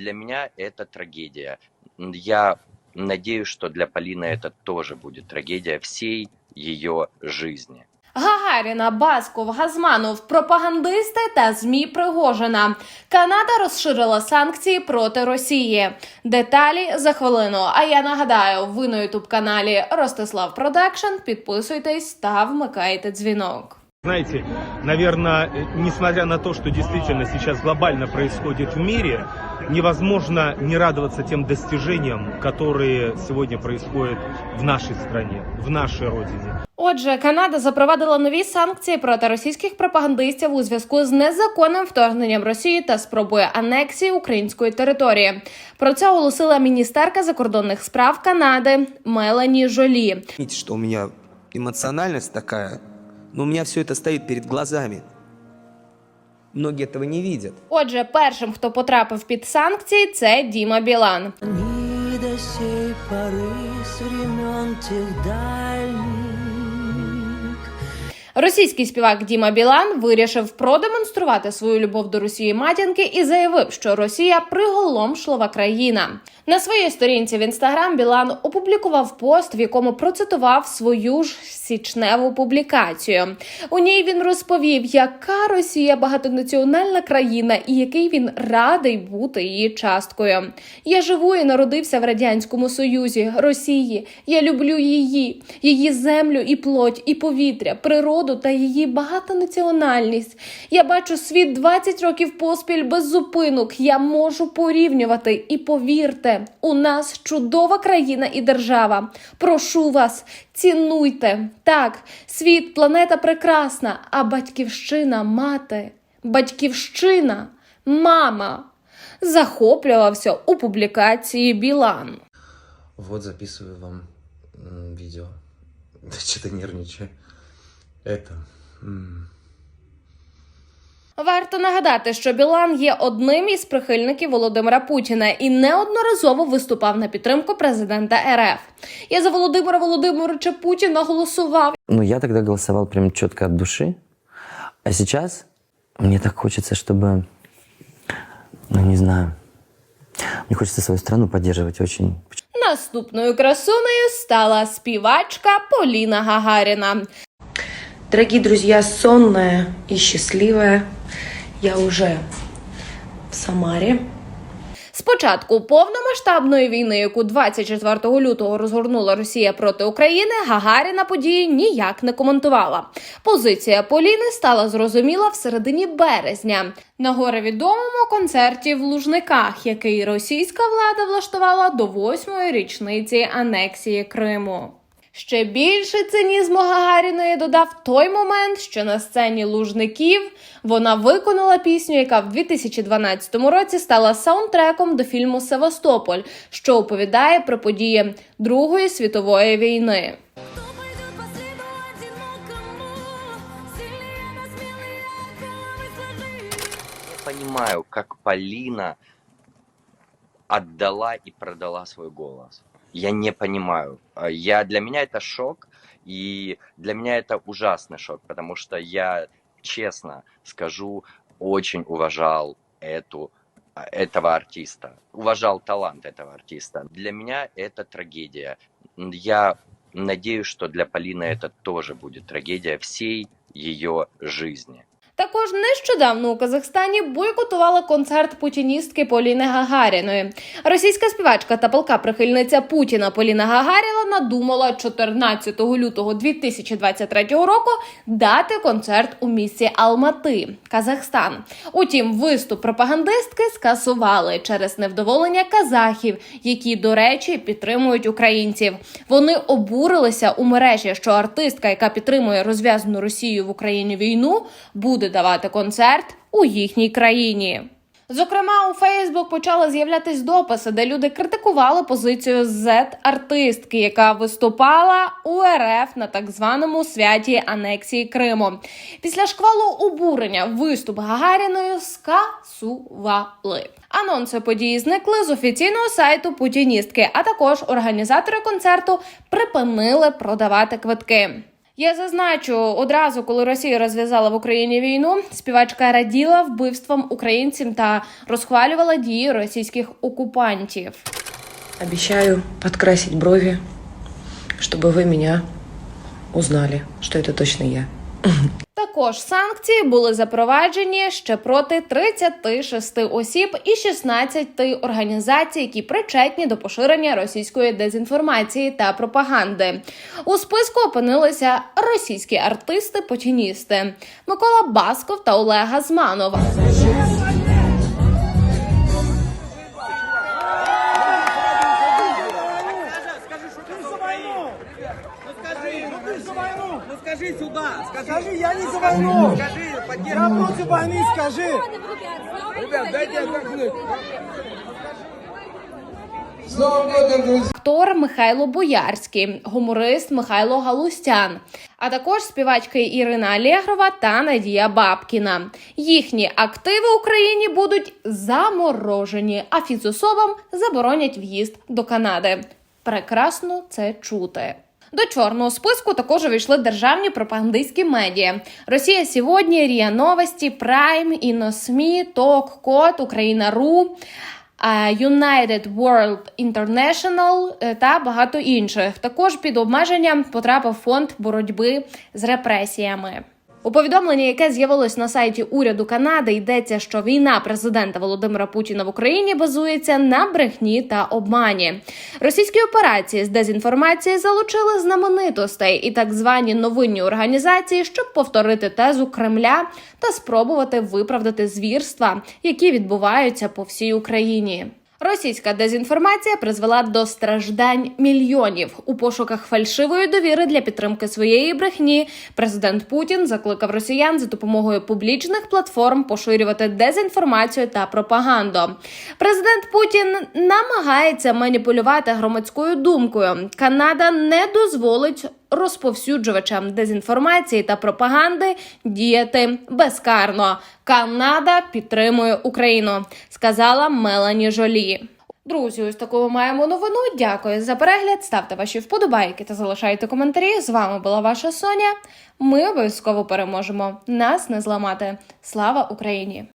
Для меня это трагедия. Я надеюсь, что для Полины это тоже будет трагедия всей ее жизни. Гагаріна, Басков, Газманов, пропагандисти та змі Пригожина. Канада розширила санкції проти Росії. Деталі за хвилину. А я нагадаю, ви на ютуб каналі Ростислав Продакшн. Підписуйтесь та вмикайте дзвінок. Знаете, наверное, несмотря на то, что действительно сейчас глобально происходит в мире, невозможно не радоваться тем достижениям, которые сегодня происходят в нашей стране, в нашей родине. Отже, Канада запровадила нові санкції проти російських пропагандистів у зв'язку з незаконним вторгненням Росії та спробою анексії української території. Про це оголосила міністерка закордонних справ Канади Мелані Жолі. Видите, что у меня эмоциональность такая, но у меня все это стоит перед глазами. Многие этого не видят. Отже, першим, хто потрапив під санкції, це Діма Білан. Ни до сей поры с времен тех дальних Російський співак Діма Білан вирішив продемонструвати свою любов до Росії матінки і заявив, що Росія приголомшлива країна. На своїй сторінці в інстаграм Білан опублікував пост, в якому процитував свою ж січневу публікацію. У ній він розповів, яка Росія багатонаціональна країна і який він радий бути її часткою. Я живу і народився в радянському союзі Росії. Я люблю її, її землю і плоть, і повітря, природу та її багатонаціональність. Я бачу світ 20 років поспіль без зупинок. Я можу порівнювати і повірте, у нас чудова країна і держава. Прошу вас, цінуйте. Так, світ, планета прекрасна, а батьківщина мати, батьківщина, мама. Захоплювався у публікації Білан. Вот записываю вам видео. Что-то нервничаю. Это... Варто нагадати, що Білан є одним із прихильників Володимира Путіна і неодноразово виступав на підтримку президента РФ. Я за Володимира Володимировича Путіна голосував. Ну, я тогда голосовал прям четко от души. А сейчас мне так хочется, чтобы, ну, не знаю, мне хочется свою страну поддерживать очень. Наступною красунею стала співачка Поліна Гагаріна. Дорогие друзья, сонная и счастливая, я уже в Самаре. З початку повномасштабної війни, яку 24 лютого розгорнула Росія проти України, Гагаріна події ніяк не коментувала. Позиція Поліни стала зрозуміла в середині березня на горевідомому концерті в Лужниках, який російська влада влаштувала до восьмої річниці анексії Криму. Ще більше цинізму Гагаріної додав той момент, що на сцені лужників вона виконала пісню, яка в 2012 році стала саундтреком до фільму Севастополь, що оповідає про події Другої світової війни. Не понимаю, как Полина отдала и продала свой голос. Я не понимаю. А Я, для меня это шок, и для меня это ужасный шок, потому что я, честно скажу, очень уважал эту а, этого артиста, уважал талант этого артиста. Для меня это трагедия. Я надеюсь, что для Полины это тоже будет трагедия всей ее жизни. Також нещодавно у Казахстані бойкотувала концерт путіністки Поліни Гагаріної. Російська співачка та палка прихильниця Путіна Поліна Гагаріна надумала 14 лютого 2023 року дати концерт у місті Алмати, Казахстан. Утім, виступ пропагандистки скасували через невдоволення казахів, які, до речі, підтримують українців. Вони обурилися у мережі, що артистка, яка підтримує розв'язану Росію в Україні війну, буде давати концерт у їхній країні. Зокрема, у Фейсбук почали з'являтись дописи, де люди критикували позицію Z-артистки, яка виступала у РФ на так званому святі анексії Криму. Після шквалу обурення виступ Гагаріною скасували. Анонси події зникли з офіційного сайту путіністки, а також організатори концерту припинили продавати квитки. Я зазначу одразу, коли Росія розв'язала в Україні війну, співачка раділа вбивствам українців та розхвалювала дії російських окупантів. Обещаю подкрасить брови, чтобы вы меня узнали, что это точно я. Також санкції були запроваджені ще проти 36 осіб і 16 організацій, які причетні до поширення російської дезінформації та пропаганди. У списку опинилися російські артисти-потіністи Микола Басков та Олег Газманов. Скажи сюда, скажи, я не за войну. Скажи, я против войны, скажи. Ребят, дайте отдохнуть. Актор Михайло Боярський, гуморист Михайло Галустян, а також співачки Ірина Алєгрова та Надія Бабкіна. Їхні активи в Україні будуть заморожені, а фізособам заборонять в'їзд до Канади. Прекрасно це чути. До чорного списку також увійшли державні пропагандистські медіа: Росія сьогодні, Рія Новості, Прайм, Іносмі, Ток, Код, Україна.ру. а, United World International е, та багато інших. Також під обмеженням потрапив фонд боротьби з репресіями. У повідомленні, яке з'явилось на сайті уряду Канади, йдеться, що війна президента Володимира Путіна в Україні базується на брехні та обмані. Російські операції з дезінформації залучили знаменитостей і так звані новинні організації, щоб повторити тезу Кремля та спробувати виправдати звірства, які відбуваються по всій Україні. Російська дезінформація призвела до страждань мільйонів у пошуках фальшивої довіри для підтримки своєї брехні. Президент Путін закликав росіян за допомогою публічних платформ поширювати дезінформацію та пропаганду. Президент Путін намагається маніпулювати громадською думкою. Канада не дозволить розповсюджувачам дезінформації та пропаганди діяти безкарно. Канада підтримує Україну, сказала Мелані Жолі. Друзі, ось таку ми маємо новину. Дякую за перегляд. Ставте ваші вподобайки та залишайте коментарі. З вами була ваша Соня. Ми обов'язково переможемо. Нас не зламати. Слава Україні!